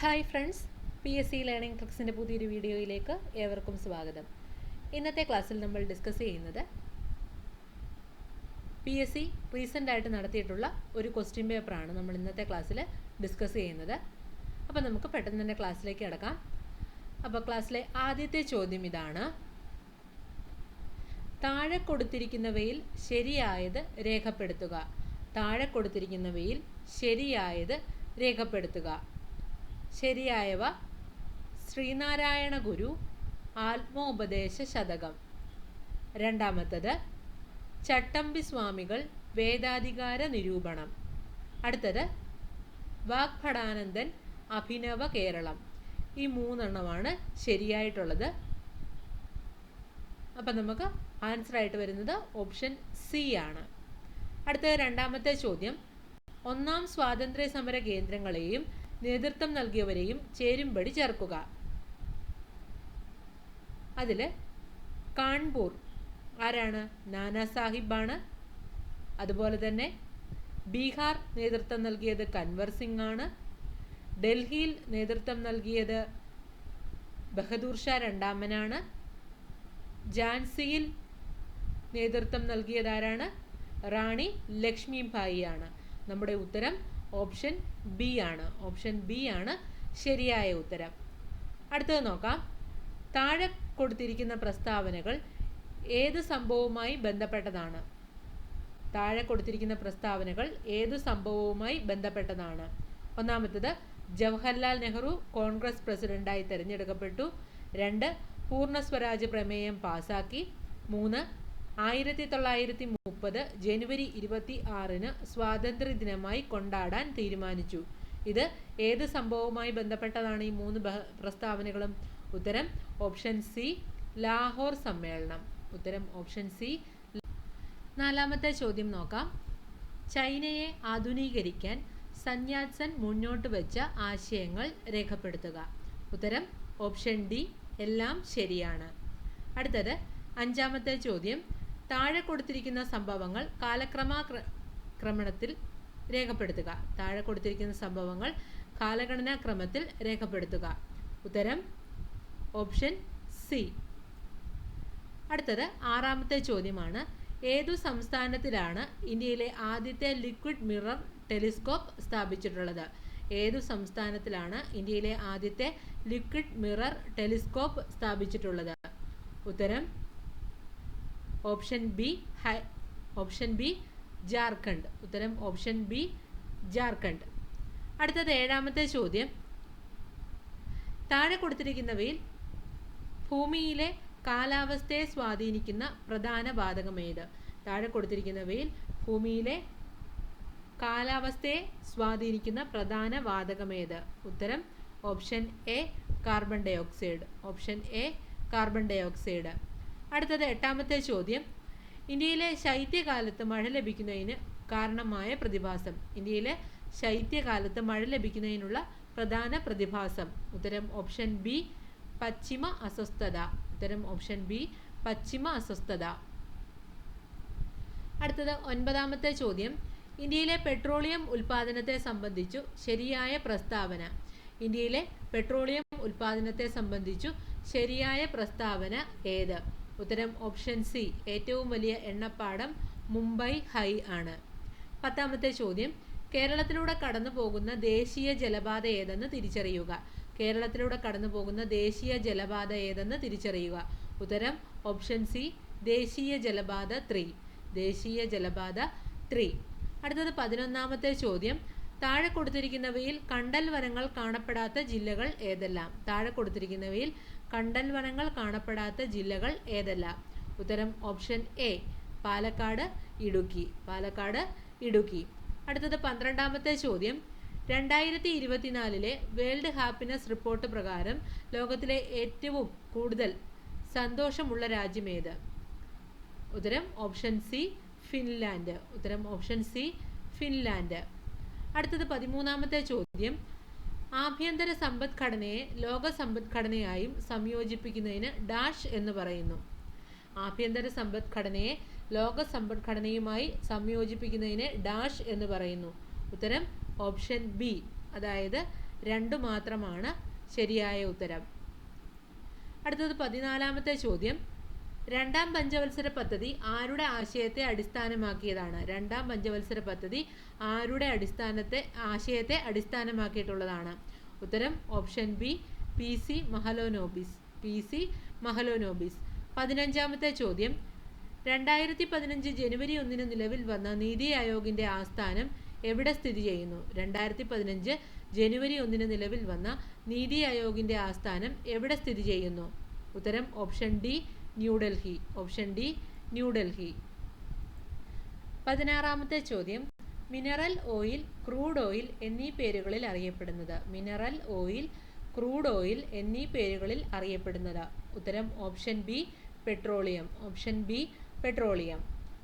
Hi friends P S C learning ട്രിക്സിന്റെ പുതിയൊരു വീഡിയോയിലേക്ക് ഏവർക്കും സ്വാഗതം. ഇന്നത്തെ ക്ലാസ്സിൽ നമ്മൾ ഡിസ്കസ് ചെയ്യുന്നത് പി എസ് സി റീസെന്റ് ആയിട്ട് നടത്തിയിട്ടുള്ള ഒരു ക്വസ്റ്റ്യൻ പേപ്പറാണ് നമ്മൾ ഇന്നത്തെ ക്ലാസ്സിൽ ഡിസ്കസ് ചെയ്യുന്നത്. അപ്പോൾ നമുക്ക് പെട്ടെന്ന് തന്നെ ക്ലാസ്സിലേക്ക് കിടക്കാം. അപ്പോൾ ക്ലാസ്സിലെ ആദ്യത്തെ ചോദ്യം ഇതാണ്. താഴെ കൊടുത്തിരിക്കുന്നവയിൽ ശരിയായത് രേഖപ്പെടുത്തുക. താഴെ കൊടുത്തിരിക്കുന്നവയിൽ ശരിയായത് രേഖപ്പെടുത്തുക. ശരിയായവ ശ്രീനാരായണ ഗുരു ആത്മോപദേശ ശതകം. രണ്ടാമത്തത് ചട്ടമ്പി സ്വാമികൾ വേദാധികാര നിരൂപണം. അടുത്തത് വാഗ്ഭടാനന്ദൻ അഭിനവ കേരളം. ഈ മൂന്നെണ്ണമാണ് ശരിയായിട്ടുള്ളത്. അപ്പം നമുക്ക് ആൻസർ ആയിട്ട് വരുന്നത് ഓപ്ഷൻ സി ആണ്. അടുത്ത രണ്ടാമത്തെ ചോദ്യം. ഒന്നാം സ്വാതന്ത്ര്യ സമര കേന്ദ്രങ്ങളെയും നേതൃത്വം നൽകിയവരെയും ചേരുംപടി ചേർക്കുക. അതിൽ കാൺപൂർ ആരാണ്? നാനാ സാഹിബാണ്. അതുപോലെ തന്നെ ബീഹാർ നേതൃത്വം നൽകിയത് കൻവർ സിംഗ് ആണ് ഡൽഹിയിൽ നേതൃത്വം നൽകിയത് ബഹദൂർ ഷാ രണ്ടാമനാണ്. ജാൻസിയിൽ നേതൃത്വം നൽകിയത് ആരാണ്? റാണി ലക്ഷ്മിഭായിയാണ് നമ്മുടെ ഉത്തരം ഓപ്ഷൻ ബി ആണ്. ഓപ്ഷൻ ബി ആണ് ശരിയായ ഉത്തരം. അടുത്തത് നോക്കാം. താഴെ കൊടുത്തിരിക്കുന്ന പ്രസ്താവനകൾ ഏത് സംഭവവുമായി ബന്ധപ്പെട്ടതാണ്? താഴെ കൊടുത്തിരിക്കുന്ന പ്രസ്താവനകൾ ഏത് സംഭവവുമായി ബന്ധപ്പെട്ടതാണ്? ഒന്നാമത്തത് ജവഹർലാൽ നെഹ്റു കോൺഗ്രസ് പ്രസിഡന്റായി തിരഞ്ഞെടുക്കപ്പെട്ടു. രണ്ട് പൂർണ സ്വരാജ് പ്രമേയം പാസാക്കി. മൂന്ന് ആയിരത്തി തൊള്ളായിരത്തി മുപ്പത് ജനുവരി ഇരുപത്തി ആറിന് സ്വാതന്ത്ര്യ ദിനമായി കൊണ്ടാടാൻ തീരുമാനിച്ചു. ഇത് ഏത് സംഭവവുമായി ബന്ധപ്പെട്ടതാണ് ഈ മൂന്ന് പ്രസ്താവനകളും? ഉത്തരം ഓപ്ഷൻ സി ലാഹോർ സമ്മേളനം. ഉത്തരം ഓപ്ഷൻ സി നാലാമത്തെ ചോദ്യം നോക്കാം. ചൈനയെ ആധുനീകരിക്കാൻ സന്യാസൻ മുന്നോട്ട് വെച്ച ആശയങ്ങൾ രേഖപ്പെടുത്തുക. ഉത്തരം ഓപ്ഷൻ ഡി എല്ലാം ശരിയാണ്. അടുത്തത് അഞ്ചാമത്തെ ചോദ്യം. താഴെ കൊടുത്തിരിക്കുന്ന സംഭവങ്ങൾ കാലക്രമാക്രമണത്തിൽ രേഖപ്പെടുത്തുക. താഴെ കൊടുത്തിരിക്കുന്ന സംഭവങ്ങൾ കാലഗണനാ ക്രമത്തിൽ രേഖപ്പെടുത്തുക. ഉത്തരം ഓപ്ഷൻ സി. അടുത്തത് ആറാമത്തെ ചോദ്യമാണ്. ഏതു സംസ്ഥാനത്തിലാണ് ഇന്ത്യയിലെ ആദ്യത്തെ ലിക്വിഡ് മിറർ ടെലിസ്കോപ്പ് സ്ഥാപിച്ചിട്ടുള്ളത്? ഏതു സംസ്ഥാനത്തിലാണ് ഇന്ത്യയിലെ ആദ്യത്തെ ലിക്വിഡ് മിറർ ടെലിസ്കോപ്പ് സ്ഥാപിച്ചിട്ടുള്ളത്? ഉത്തരം ഓപ്ഷൻ ബി ഹൈ ഓപ്ഷൻ ബി ജാർഖണ്ഡ്. ഉത്തരം ഓപ്ഷൻ ബി ജാർഖണ്ഡ്. അടുത്തത് ഏഴാമത്തെ ചോദ്യം. താഴെ കൊടുത്തിരിക്കുന്നവയിൽ ഭൂമിയിലെ കാലാവസ്ഥയെ സ്വാധീനിക്കുന്ന പ്രധാന ബാധകമേത് താഴെ കൊടുത്തിരിക്കുന്നവയിൽ ഭൂമിയിലെ കാലാവസ്ഥയെ സ്വാധീനിക്കുന്ന പ്രധാന വാതകമേത് ഉത്തരം option A carbon dioxide. Option A carbon dioxide. അടുത്തത് എട്ടാമത്തെ ചോദ്യം. ഇന്ത്യയിലെ ശൈത്യകാലത്ത് മഴ ലഭിക്കുന്നതിന് കാരണമായ പ്രതിഭാസം. ഇന്ത്യയിലെ ശൈത്യകാലത്ത് മഴ ലഭിക്കുന്നതിനുള്ള പ്രധാന പ്രതിഭാസം. ഉത്തരം ഓപ്ഷൻ ബി പശ്ചിമ അസ്വസ്ഥത. ഉത്തരം ഓപ്ഷൻ ബി പശ്ചിമ അസ്വസ്ഥത. അടുത്തത് ഒൻപതാമത്തെ ചോദ്യം. ഇന്ത്യയിലെ പെട്രോളിയം ഉൽപാദനത്തെ സംബന്ധിച്ചു ശരിയായ പ്രസ്താവന. ഇന്ത്യയിലെ പെട്രോളിയം ഉൽപാദനത്തെ സംബന്ധിച്ചു ശരിയായ പ്രസ്താവന ഏത്? ഉത്തരം ഓപ്ഷൻ സി ഏറ്റവും വലിയ എണ്ണപ്പാടം മുംബൈ ഹൈ ആണ്. പത്താമത്തെ ചോദ്യം. കേരളത്തിലൂടെ കടന്നു പോകുന്ന ദേശീയ ജലപാത ഏതെന്ന് തിരിച്ചറിയുക. കേരളത്തിലൂടെ കടന്നു പോകുന്ന ദേശീയ ജലപാത ഏതെന്ന് തിരിച്ചറിയുക. ഉത്തരം ഓപ്ഷൻ സി ദേശീയ ജലപാത ത്രീ ദേശീയ ജലപാത ത്രീ അടുത്തത് പതിനൊന്നാമത്തെ ചോദ്യം. താഴെ കൊടുത്തിരിക്കുന്നവയിൽ കണ്ടൽ വനങ്ങൾ കാണപ്പെടാത്ത ജില്ലകൾ ഏതെല്ലാം? താഴെ കൊടുത്തിരിക്കുന്നവയിൽ കണ്ടൽ വനങ്ങൾ കാണപ്പെടാത്ത ജില്ലകൾ ഏതെല്ലാം? ഉത്തരം ഓപ്ഷൻ എ പാലക്കാട് ഇടുക്കി. പാലക്കാട് ഇടുക്കി. അടുത്തത് പന്ത്രണ്ടാമത്തെ ചോദ്യം. രണ്ടായിരത്തി ഇരുപത്തിനാലിലെ വേൾഡ് ഹാപ്പിനെസ് റിപ്പോർട്ട് പ്രകാരം ലോകത്തിലെ ഏറ്റവും കൂടുതൽ സന്തോഷമുള്ള രാജ്യം രാജ്യമേത് ഉത്തരം ഓപ്ഷൻ സി ഫിൻലാൻഡ്. ഉത്തരം ഓപ്ഷൻ സി ഫിൻലാൻഡ്. അടുത്തത് പതിമൂന്നാമത്തെ ചോദ്യം. ആഭ്യന്തര സമ്പദ്ഘടനയെ ലോക സമ്പദ്ഘടനയായും സംയോജിപ്പിക്കുന്നതിന് ഡാഷ് എന്ന് പറയുന്നു. ആഭ്യന്തര സമ്പദ്ഘടനയെ ലോക സമ്പദ്ഘടനയുമായി സംയോജിപ്പിക്കുന്നതിന് ഡാഷ് എന്ന് പറയുന്നു. ഉത്തരം ഓപ്ഷൻ ബി. അതായത് രണ്ടു മാത്രമാണ് ശരിയായ ഉത്തരം. അടുത്തത് പതിനാലാമത്തെ ചോദ്യം. രണ്ടാം പഞ്ചവത്സര പദ്ധതി ആരുടെ ആശയത്തെ അടിസ്ഥാനമാക്കിയതാണ്? രണ്ടാം പഞ്ചവത്സര പദ്ധതി ആരുടെ അടിസ്ഥാനത്തെ ആശയത്തെ അടിസ്ഥാനമാക്കിയിട്ടുള്ളതാണ്? ഉത്തരം option B P C Mahalanobis P C Mahalanobis. പതിനഞ്ചാമത്തെ ചോദ്യം. രണ്ടായിരത്തി പതിനഞ്ച് ജനുവരി ഒന്നിന് നിലവിൽ വന്ന നീതി ആയോഗിന്റെ ആസ്ഥാനം എവിടെ സ്ഥിതി ചെയ്യുന്നു? രണ്ടായിരത്തി പതിനഞ്ച് ജനുവരി ഒന്നിന് നിലവിൽ വന്ന നീതി ആയോഗിന്റെ ആസ്ഥാനം എവിടെ സ്ഥിതി ചെയ്യുന്നു? ഉത്തരം option D New Delhi option D New Delhi. പതിനാറാമത്തെ ചോദ്യം. മിനറൽ ഓയിൽ ക്രൂഡ് ഓയിൽ എന്നീ പേരുകളിൽ അറിയപ്പെടുന്നത്. മിനറൽ ഓയിൽ ക്രൂഡ് ഓയിൽ എന്നീ പേരുകളിൽ അറിയപ്പെടുന്നത്. ഉത്തരം option B petroleum option B petroleum.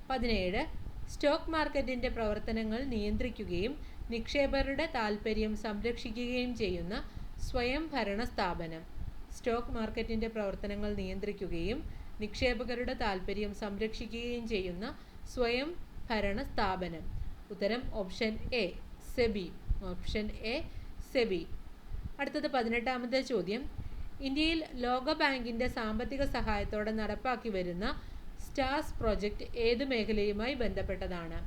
പതിനേഴ്. സ്റ്റോക്ക് മാർക്കറ്റിന്റെ പ്രവർത്തനങ്ങൾ നിയന്ത്രിക്കുകയും നിക്ഷേപകരുടെ താൽപ്പര്യം സംരക്ഷിക്കുകയും ചെയ്യുന്ന സ്വയംഭരണ സ്ഥാപനം. സ്റ്റോക്ക് മാർക്കറ്റിന്റെ പ്രവർത്തനങ്ങൾ നിയന്ത്രിക്കുകയും നിക്ഷേപകരുടെ താൽപ്പര്യം സംരക്ഷിക്കുകയും ചെയ്യുന്ന സ്വയം ഭരണ സ്ഥാപനം. ഉത്തരം option A SEBI option A SEBI അടുത്തത് പതിനെട്ടാമത്തെ ചോദ്യം. ഇന്ത്യയിൽ ലോകബാങ്കിന്റെ സാമ്പത്തിക സഹായത്തോടെ നടപ്പാക്കി വരുന്ന സ്റ്റാർസ് പ്രോജക്റ്റ് ഏത് മേഖലയുമായി ബന്ധപ്പെട്ടതാണ്?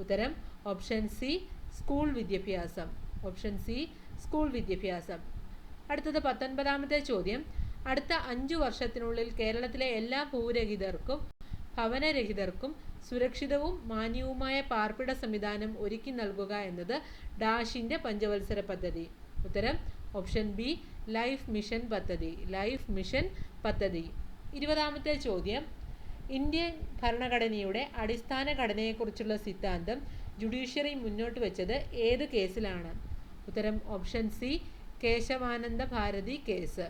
ഉത്തരം ഓപ്ഷൻ സി സ്കൂൾ വിദ്യാഭ്യാസം. ഓപ്ഷൻ സി സ്കൂൾ വിദ്യാഭ്യാസം. അടുത്തത് പത്തൊൻപതാമത്തെ ചോദ്യം. അടുത്ത അഞ്ചു വർഷത്തിനുള്ളിൽ കേരളത്തിലെ എല്ലാ ഭൂരഹിതർക്കും ഭവനരഹിതർക്കും സുരക്ഷിതവും മാന്യവുമായ പാർപ്പിട സംവിധാനം ഒരുക്കി നൽകുക എന്നത് ഡാഷിന്റെ പഞ്ചവത്സര പദ്ധതി. ഉത്തരം ഓപ്ഷൻ ബി ലൈഫ് മിഷൻ പദ്ധതി. ലൈഫ് മിഷൻ പദ്ധതി. ഇരുപതാമത്തെ ചോദ്യം. ഇന്ത്യൻ ഭരണഘടനയുടെ അടിസ്ഥാന ഘടനയെക്കുറിച്ചുള്ള സിദ്ധാന്തം ജുഡീഷ്യറി മുന്നോട്ട് വെച്ചത് ഏത് കേസിലാണ്? ഉത്തരം option C Kesavananda Bharati case.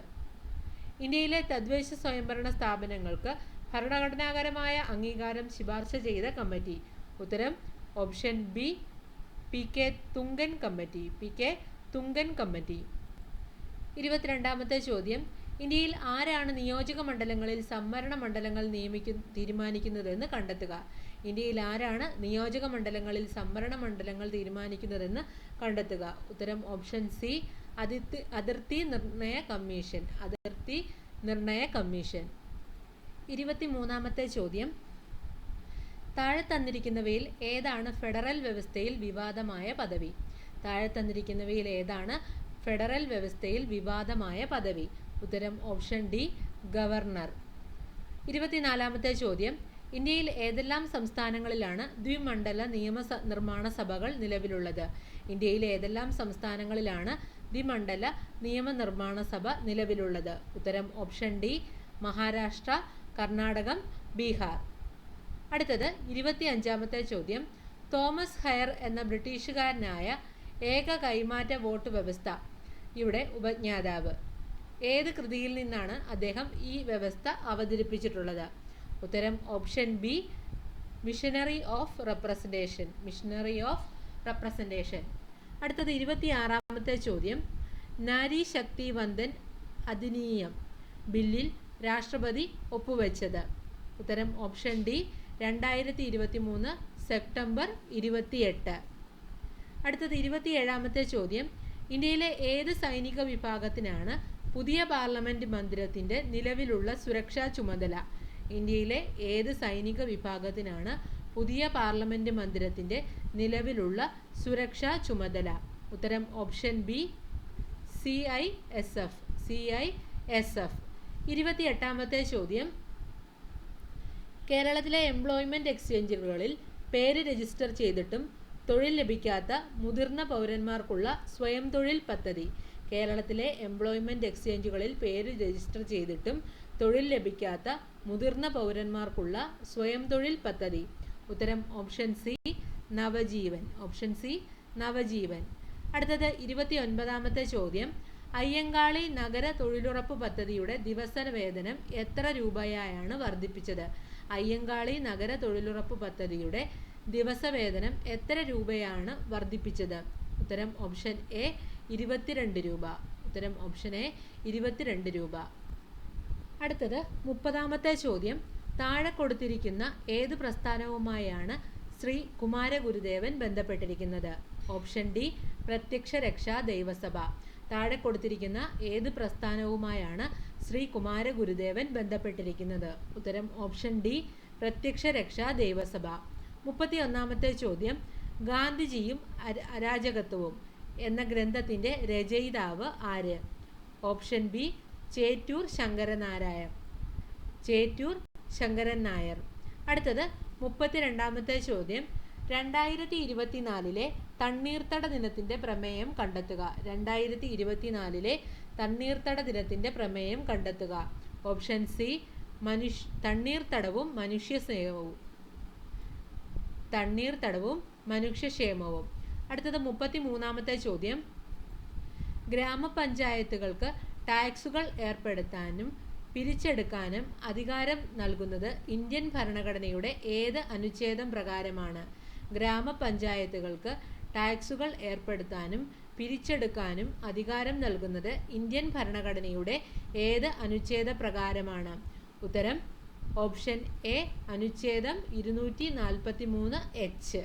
ഇന്ത്യയിലെ തദ്ദേശ സ്വയംഭരണ സ്ഥാപനങ്ങൾക്ക് ഭരണഘടനാപരമായ അംഗീകാരം ശുപാർശ ചെയ്ത കമ്മിറ്റി. ഉത്തരം option B P K Thungon committee P K Thungon committee. ഇരുപത്തിരണ്ടാമത്തെ ചോദ്യം ഇന്ത്യയിൽ ആരാണ് നിയോജക മണ്ഡലങ്ങളിൽ സംവരണ മണ്ഡലങ്ങൾ നിയമിക്കു തീരുമാനിക്കുന്നതെന്ന് കണ്ടെത്തുക. ഇന്ത്യയിൽ ആരാണ് നിയോജക മണ്ഡലങ്ങളിൽ സംവരണ മണ്ഡലങ്ങൾ തീരുമാനിക്കുന്നതെന്ന് കണ്ടെത്തുക. ഉത്തരം ഓപ്ഷൻ സി അതിർത്തി അതിർത്തി നിർണയ കമ്മീഷൻ അതിർത്തി നിർണയ കമ്മീഷൻ. ഇരുപത്തിമൂന്നാമത്തെ ചോദ്യം. താഴെ തന്നിരിക്കുന്നവയിൽ ഏതാണ് ഫെഡറൽ വ്യവസ്ഥയിൽ വിവാദമായ പദവി? താഴെ തന്നിരിക്കുന്നവയിൽ ഏതാണ് ഫെഡറൽ വ്യവസ്ഥയിൽ വിവാദമായ പദവി? ഉത്തരം ഓപ്ഷൻ ഡി ഗവർണർ. ഇരുപത്തിനാലാമത്തെ ചോദ്യം. ഇന്ത്യയിൽ ഏതെല്ലാം സംസ്ഥാനങ്ങളിലാണ് ദ്വിമണ്ഡല നിയമ നിർമ്മാണ സഭകൾ നിലവിലുള്ളത്? ഇന്ത്യയിൽ ഏതെല്ലാം സംസ്ഥാനങ്ങളിലാണ് ദ്വിമണ്ഡല നിയമനിർമ്മാണ സഭ നിലവിലുള്ളത്. ഉത്തരം ഓപ്ഷൻ ഡി മഹാരാഷ്ട്ര കർണാടകം ബീഹാർ. അടുത്തത് ഇരുപത്തി അഞ്ചാമത്തെ ചോദ്യം. തോമസ് ഹയർ എന്ന ബ്രിട്ടീഷുകാരനായ ഏക കൈമാറ്റ വോട്ട് വ്യവസ്ഥ. ഇവിടെ ഉപജ്ഞാതാവ്. ഏത് കൃതിയിൽ നിന്നാണ് അദ്ദേഹം ഈ വ്യവസ്ഥ അവതരിപ്പിച്ചിട്ടുള്ളത്? ഉത്തരം option B missionary of representation missionary of representation അടുത്തത് ഇരുപത്തിയാറാമത്തെ ചോദ്യം. നാരി ശക്തി വന്ദൻ അധിനീയം ബില്ലിൽ രാഷ്ട്രപതി ഒപ്പുവെച്ചത്. ഉത്തരം ഓപ്ഷൻ ഡി രണ്ടായിരത്തി ഇരുപത്തി മൂന്ന് സെപ്റ്റംബർ ഇരുപത്തിയെട്ട്. അടുത്തത് ഇരുപത്തിയേഴാമത്തെ ചോദ്യം. ഇന്ത്യയിലെ ഏത് സൈനിക വിഭാഗത്തിനാണ് പുതിയ പാർലമെന്റ് മന്ദിരത്തിന്റെ നിലവിലുള്ള സുരക്ഷാ ചുമതല? ഇന്ത്യയിലെ ഏത് സൈനിക വിഭാഗത്തിനാണ് പുതിയ പാർലമെന്റ് മന്ദിരത്തിന്റെ നിലവിലുള്ള സുരക്ഷാ ചുമതല. ഉത്തരം option B C I S F C I S F ഇരുപത്തിയെട്ടാമത്തെ ചോദ്യം. കേരളത്തിലെ എംപ്ലോയ്മെന്റ് എക്സ്ചേഞ്ചുകളിൽ പേര് രജിസ്റ്റർ ചെയ്തിട്ടും തൊഴിൽ ലഭിക്കാത്ത മുതിർന്ന പൗരന്മാർക്കുള്ള സ്വയം തൊഴിൽ പദ്ധതി. കേരളത്തിലെ എംപ്ലോയ്മെന്റ് എക്സ്ചേഞ്ചുകളിൽ പേര് രജിസ്റ്റർ ചെയ്തിട്ടും തൊഴിൽ ലഭിക്കാത്ത മുതിർന്ന പൗരന്മാർക്കുള്ള സ്വയം തൊഴിൽ പദ്ധതി. ഉത്തരം option C Navajeevan. Option C Navajeevan. അടുത്തത് ഇരുപത്തി ഒൻപതാമത്തെ ചോദ്യം. അയ്യങ്കാളി നഗര തൊഴിലുറപ്പ് പദ്ധതിയുടെ ദിവസ വേതനം എത്ര രൂപയായാണ് വർദ്ധിപ്പിച്ചത്? അയ്യങ്കാളി നഗര തൊഴിലുറപ്പ് പദ്ധതിയുടെ ദിവസ വേതനം എത്ര രൂപയാണ് വർദ്ധിപ്പിച്ചത്? ഉത്തരം ഓപ്ഷൻ എ ഇരുപത്തിരണ്ട് രൂപ. ഉത്തരം ഓപ്ഷൻ എ ഇരുപത്തിരണ്ട് രൂപ. അടുത്തത് മുപ്പതാമത്തെ ചോദ്യം. താഴെ കൊടുത്തിരിക്കുന്ന ഏത് പ്രസ്ഥാനവുമായാണ് ശ്രീ കുമാരഗുരുദേവൻ ബന്ധപ്പെട്ടിരിക്കുന്നത്? ഓപ്ഷൻ ഡി പ്രത്യക്ഷ രക്ഷാ ദൈവസഭ. താഴെ കൊടുത്തിരിക്കുന്ന ഏത് പ്രസ്ഥാനവുമായാണ് ശ്രീ കുമാരഗുരുദേവൻ ബന്ധപ്പെട്ടിരിക്കുന്നത്? ഉത്തരം ഓപ്ഷൻ ഡി പ്രത്യക്ഷ രക്ഷാ ദൈവസഭ. മുപ്പത്തി ഒന്നാമത്തെ ചോദ്യം ഗാന്ധിജിയും അരാജകത്വവും എന്ന ഗ്രന്ഥത്തിന്റെ രചയിതാവ് ആര്? Option B Chettur Sankaranarayan. Chettur Sankaran Nair. അടുത്തത് മുപ്പത്തിരണ്ടാമത്തെ ചോദ്യം. രണ്ടായിരത്തി ഇരുപത്തിനാലിലെ തണ്ണീർത്തട ദിനത്തിന്റെ പ്രമേയം കണ്ടെത്തുക. രണ്ടായിരത്തി ഇരുപത്തിനാലിലെ തണ്ണീർത്തട ദിനത്തിന്റെ പ്രമേയം കണ്ടെത്തുക. ഓപ്ഷൻ സി മനുഷ്യ തണ്ണീർത്തടവും മനുഷ്യസ്നേഹവും. തണ്ണീർത്തടവും മനുഷ്യക്ഷേമവും. അടുത്തത് മുപ്പത്തി മൂന്നാമത്തെ ചോദ്യം. ഗ്രാമപഞ്ചായത്തുകൾക്ക് ടാക്സുകൾ ഏർപ്പെടുത്താനും പിരിച്ചെടുക്കാനും അധികാരം നൽകുന്നത് ഇന്ത്യൻ ഭരണഘടനയുടെ ഏത് അനുച്ഛേദം പ്രകാരമാണ്? ഗ്രാമപഞ്ചായത്തുകൾക്ക് ടാക്സുകൾ ഏർപ്പെടുത്താനും പിരിച്ചെടുക്കാനും അധികാരം നൽകുന്നത് ഇന്ത്യൻ ഭരണഘടനയുടെ ഏത് അനുച്ഛേദ പ്രകാരമാണ്? ഉത്തരം ഓപ്ഷൻ എ അനുച്ഛേദം ഇരുന്നൂറ്റി നാൽപ്പത്തി മൂന്ന് എച്ച്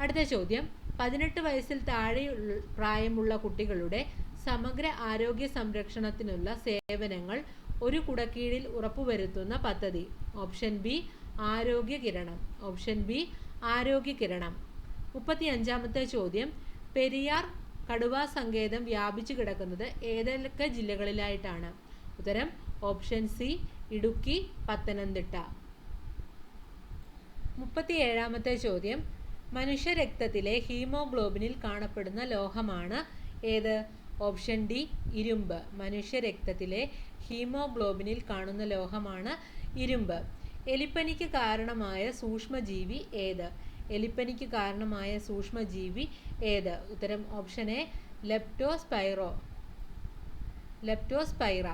അടുത്ത ചോദ്യം. പതിനെട്ട് വയസ്സിൽ താഴെ പ്രായമുള്ള കുട്ടികളുടെ സമഗ്ര ആരോഗ്യ സംരക്ഷണത്തിനുള്ള സേവനങ്ങൾ ഒരു കുടക്കീഴിൽ ഉറപ്പുവരുത്തുന്ന പദ്ധതി. ഓപ്ഷൻ ബി ആരോഗ്യ കിരണം. ഓപ്ഷൻ ബി ആരോഗ്യ കിരണം. മുപ്പത്തി അഞ്ചാമത്തെ ചോദ്യം. പെരിയാർ കടുവാ സങ്കേതം വ്യാപിച്ചു കിടക്കുന്നത് ഏതൊക്കെ ജില്ലകളിലായിട്ടാണ്? ഉത്തരം ഓപ്ഷൻ സി ഇടുക്കി പത്തനംതിട്ട. മുപ്പത്തി ഏഴാമത്തെ ചോദ്യം. മനുഷ്യരക്തത്തിലെ ഹീമോഗ്ലോബിനിൽ കാണപ്പെടുന്ന ലോഹമാണ് ഏത്? ഓപ്ഷൻ ഡി ഇരുമ്പ്. മനുഷ്യരക്തത്തിലെ ഹീമോഗ്ലോബിനിൽ കാണുന്ന ലോഹമാണ് ഇരുമ്പ്. എലിപ്പനിക്ക് കാരണമായ സൂക്ഷ്മജീവി ഏത്? എലിപ്പനിക്ക് കാരണമായ സൂക്ഷ്മജീവി ഏത്? ഉത്തരം ഓപ്ഷൻ എ ലെപ്റ്റോസ്പൈറോ ലെപ്റ്റോസ്പൈറ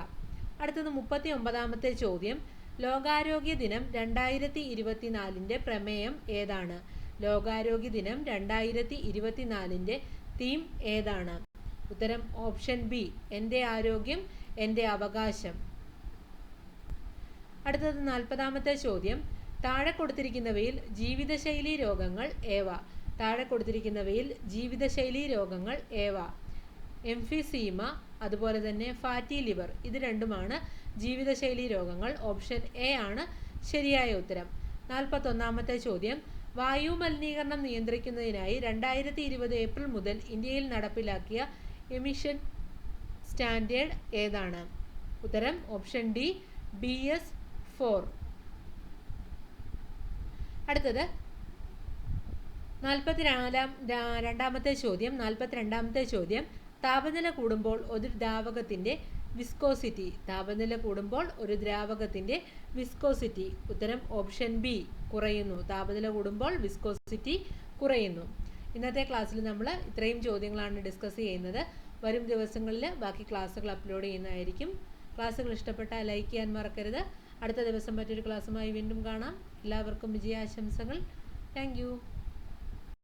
അടുത്തത് മുപ്പത്തി ഒമ്പതാമത്തെ ചോദ്യം. ലോകാരോഗ്യ ദിനം രണ്ടായിരത്തി ഇരുപത്തിനാലിന്റെ പ്രമേയം ഏതാണ്? ലോകാരോഗ്യ ദിനം രണ്ടായിരത്തി ഇരുപത്തിനാലിന്റെ തീം ഏതാണ്? ഉത്തരം ഓപ്ഷൻ ബി എന്റെ ആരോഗ്യം എന്റെ അവകാശം. അടുത്തത് നാൽപ്പതാമത്തെ ചോദ്യം. താഴെ കൊടുത്തിരിക്കുന്നവയിൽ ജീവിതശൈലി രോഗങ്ങൾ ഏവ? താഴെ കൊടുത്തിരിക്കുന്നവയിൽ ജീവിതശൈലി രോഗങ്ങൾ ഏവ? എംഫിസീമ അതുപോലെ തന്നെ ഫാറ്റി ലിവർ. ഇത് രണ്ടുമാണ് ജീവിതശൈലി രോഗങ്ങൾ. ഓപ്ഷൻ എ ആണ് ശരിയായ ഉത്തരം. നാൽപ്പത്തൊന്നാമത്തെ ചോദ്യം. വായു മലിനീകരണം നിയന്ത്രിക്കുന്നതിനായി രണ്ടായിരത്തി ഇരുപത് ഏപ്രിൽ മുതൽ ഇന്ത്യയിൽ നടപ്പിലാക്കിയ എമിഷൻ സ്റ്റാൻഡേർഡ് ഏതാണ്? ഉത്തരം option D B S four അടുത്തത് നാൽപ്പത്തിനാലാം രാ- രണ്ടാമത്തെ ചോദ്യം നാൽപ്പത്തിരണ്ടാമത്തെ ചോദ്യം താപനില കൂടുമ്പോൾ ഒരു ദ്രാവകത്തിന്റെ വിസ്കോസിറ്റി താപനില കൂടുമ്പോൾ ഒരു ദ്രാവകത്തിന്റെ വിസ്കോസിറ്റി ഉത്തരം ഓപ്ഷൻ ബി കുറയുന്നു. താപനില കൂടുമ്പോൾ വിസ്കോസിറ്റി കുറയുന്നു. ഇന്നത്തെ ക്ലാസ്സിൽ നമ്മൾ ഇത്രയും ചോദ്യങ്ങളാണ് ഡിസ്കസ് ചെയ്യുന്നത്. വരും ദിവസങ്ങളിൽ ബാക്കി ക്ലാസ്സുകൾ അപ്ലോഡ് ചെയ്യുന്നതായിരിക്കും. ക്ലാസ്സുകൾ ഇഷ്ടപ്പെട്ടാൽ ലൈക്ക് ചെയ്യാൻ മറക്കരുത്. അടുത്ത ദിവസം മറ്റൊരു ക്ലാസ്സുമായി വീണ്ടും കാണാം. എല്ലാവർക്കും വിജയാശംസകൾ. താങ്ക്